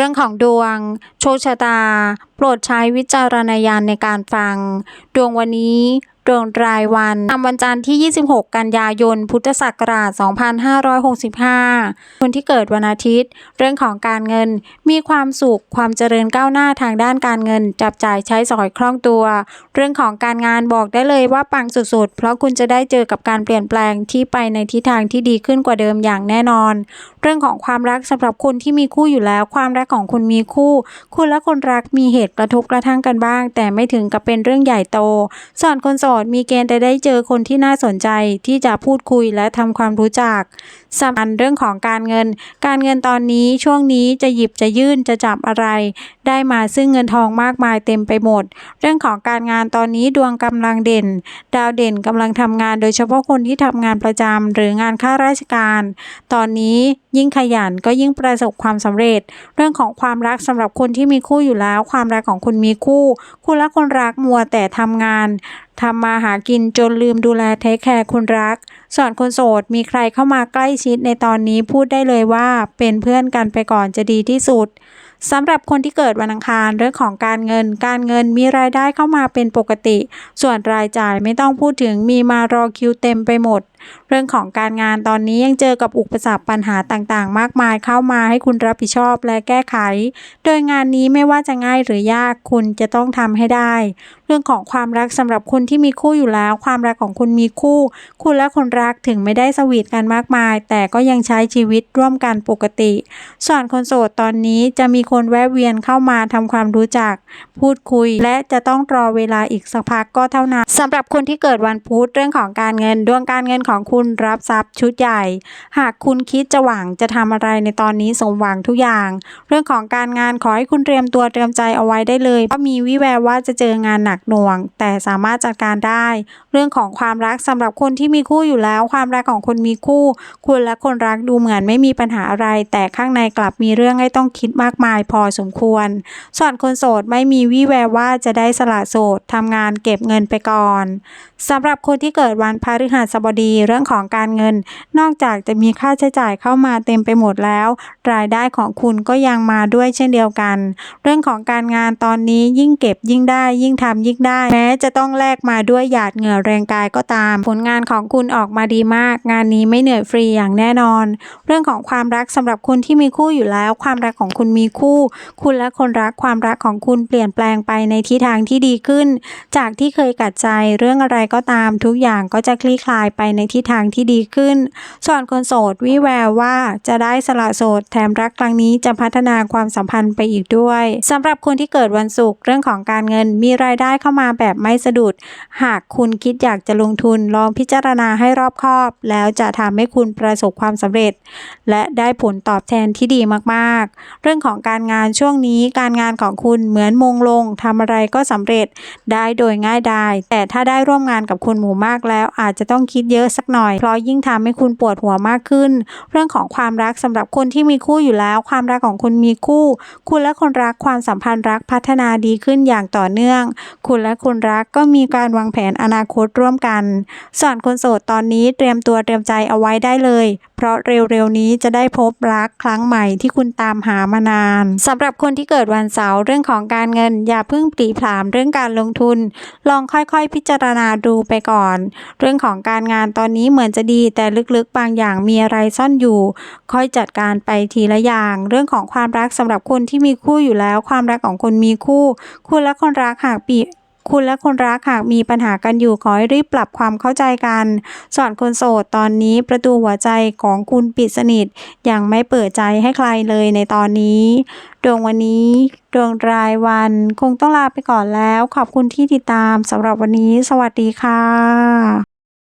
รื่องของดวง โชคชะตา โปรดใช้วิจารณญาณในการฟัง ดวงวันนี้ ดวงรายวันตามวันจันทร์ที่ 26 กันยายน พุทธศักราช 2565 คนที่เกิดวันอาทิตย์ เรื่องของการเงิน มีความสุข ความเจริญก้าวหน้าทางด้านการเงิน จับจ่ายใช้สอยคล่องตัว เรื่องของการงานบอกได้เลยว่าปังสุดๆ เพราะคุณจะได้เจอกับการเปลี่ยนแปลงที่ไปในทิศทางที่ดีขึ้นกว่าเดิมอย่างแน่นอน เรื่องของความรักสำหรับคนที่มีคู่อยู่แล้ว ความรักของคุณมีคู่ คุณและคนรักมีเหตุกระทบกระทั่งกันบ้าง แต่ไม่ถึงกับเป็นเรื่องใหญ่โตส่วนคนโสดมีเกณฑ์จะได้เจอคนที่น่าสนใจที่จะพูดคุยและทำความรู้จักสำคัญเรื่องของการเงิน การเงินตอนนี้ช่วงนี้จะหยิบจะยื่นจะจับอะไร ได้มาซึ่งเงินทองมากมายเต็มไปหมด เรื่องของการงานตอนนี้ดวงกำลังเด่น ดาวเด่นกำลังทำงาน โดยเฉพาะคนที่ทำงานประจำหรืองานข้าราชการ ตอนนี้ยิ่งขยันก็ยิ่งประสบความสำเร็จ เรื่องของความรักสำหรับคนที่มีคู่อยู่แล้ว ความรักของคุณมีคู่ คุณและคนรักมัวแต่ทำงานทำมาหากินจนลืมดูแลเทคแคร์คนรัก ส่วนคนโสดมีใครเข้ามาใกล้ชิดในตอนนี้พูดได้เลยว่า เป็นเพื่อนกันไปก่อนจะดีที่สุด สำหรับคนที่เกิดวันอังคารเรื่องของการเงิน การเงินมีรายได้เข้ามาเป็นปกติ ส่วนรายจ่ายไม่ต้องพูดถึงมีมารอคิวเต็มไปหมด เรื่องของการงานตอนนี้ยังเจอกับอุปสรรคปัญหาต่างๆ มากมายเข้ามาให้คุณรับผิดชอบและแก้ไข โดยงานนี้ไม่ว่าจะง่ายหรือยากคุณจะต้องทำให้ได้ เรื่องของความรักสำหรับคนที่มีคู่อยู่แล้ว ความรักของคุณมีคู่ คุณและคนรักถึงไม่ได้สวีทกันมากมาย แต่ก็ยังใช้ชีวิตร่วมกันปกติ ส่วนคนโสดตอนนี้จะมีคนแวะเวียนเข้ามาทำความรู้จัก พูดคุย และจะต้องรอเวลาอีกสักพักก็เท่านั้นสำหรับคนที่เกิดวันพุธเรื่องของการเงินดวงการเงินของคุณรับทรัพย์ชุดใหญ่ หากคุณคิดจะหวังจะทำอะไรในตอนนี้สมหวังทุกอย่าง เรื่องของการงานขอให้คุณเตรียมตัวเตรียมใจเอาไว้ได้เลยเพราะมีวิแววว่าจะเจองานหนักหน่วง แต่สามารถจัดการได้ เรื่องของความรักสำหรับคนที่มีคู่อยู่แล้ว ความรักของคนมีคู่ คุณและคนรักดูเหมือนไม่มีปัญหาอะไร แต่ข้างในกลับมีเรื่องให้ต้องคิดมากมายพอสมควร ส่วนคนโสดไม่มีวี่แววว่าจะได้สละโสดทำงานเก็บเงินไปก่อนสำหรับคนที่เกิดวันพฤหัสบดีเรื่องของการเงิน นอกจากจะมีค่าใช้จ่ายเข้ามาเต็มไปหมดแล้ว รายได้ของคุณก็ยังมาด้วยเช่นเดียวกัน เรื่องของการงานตอนนี้ยิ่งเก็บยิ่งได้ ยิ่งทำยิ่งได้ แม้จะต้องแลกมาด้วยหยาดเหงื่อแรงกายก็ตาม ผลงานของคุณออกมาดีมาก งานนี้ไม่เหนื่อยฟรีอย่างแน่นอน เรื่องของความรักสำหรับคนที่มีคู่อยู่แล้ว ความรักของคุณมีคู่คุณและคนรักความรักของคุณเปลี่ยนแปลงไปในทิศทางที่ดีขึ้น จากที่เคยกัดใจเรื่องอะไรก็ตาม ทุกอย่างก็จะคลี่คลายไปในทิศทางที่ดีขึ้น ส่วนคนโสดวิแววว่าจะได้สละโสดแถมรักครั้งนี้จะพัฒนาความสัมพันธ์ไปอีกด้วยสำหรับคนที่เกิดวันศุกร์เรื่องของการเงินมีรายได้เข้ามาแบบไม่สะดุด หากคุณคิดอยากจะลงทุนลองพิจารณาให้รอบคอบ แล้วจะทำให้คุณประสบความสำเร็จ และได้ผลตอบแทนที่ดีมากๆ เรื่องของการงานช่วงนี้การงานของคุณเหมือนมงลงทำอะไรก็สำเร็จได้โดยง่ายดายแต่ถ้าได้ร่วมงานกับคุณหมู่มากแล้ว อาจจะต้องคิดเยอะสักหน่อยเพราะยิ่งทำให้คุณปวดหัวมากขึ้น เรื่องของความรักสำหรับคนที่มีคู่อยู่แล้ว ความรักของคุณมีคู่ คุณและคนรักความสัมพันธ์รักพัฒนาดีขึ้นอย่างต่อเนื่อง คุณและคนรักก็มีการวางแผนอนาคตร่วมกันส่วนคนโสดตอนนี้เตรียมตัวเตรียมใจเอาไว้ได้เลย เพราะเร็วๆนี้จะได้พบรักครั้งใหม่ที่คุณตามหามานานสำหรับคนที่เกิดวันเสาร์เรื่องของการเงิน อย่าเพิ่งปรีผลามเรื่องการลงทุน ลองค่อยๆ พิจารณาดูไปก่อน เรื่องของการงานตอนนี้เหมือนจะดี แต่ลึกๆบางอย่างมีอะไรซ่อนอยู่ ค่อยจัดการไปทีละอย่าง เรื่องของความรักสำหรับคนที่มีคู่อยู่แล้ว ความรักของคนมีคู่ คุณและคนรักหากปี คุณและคนรักหากมีปัญหากันอยู่ขอให้รีบปรับความเข้าใจกันส่วนคนโสดตอนนี้ประตูหัวใจของคุณปิดสนิทยังไม่เปิดใจให้ใครเลยในตอนนี้ดวงวันนี้ดวงรายวันคงต้องลาไปก่อนแล้ว ขอบคุณที่ติดตามสำหรับวันนี้ สวัสดีค่ะ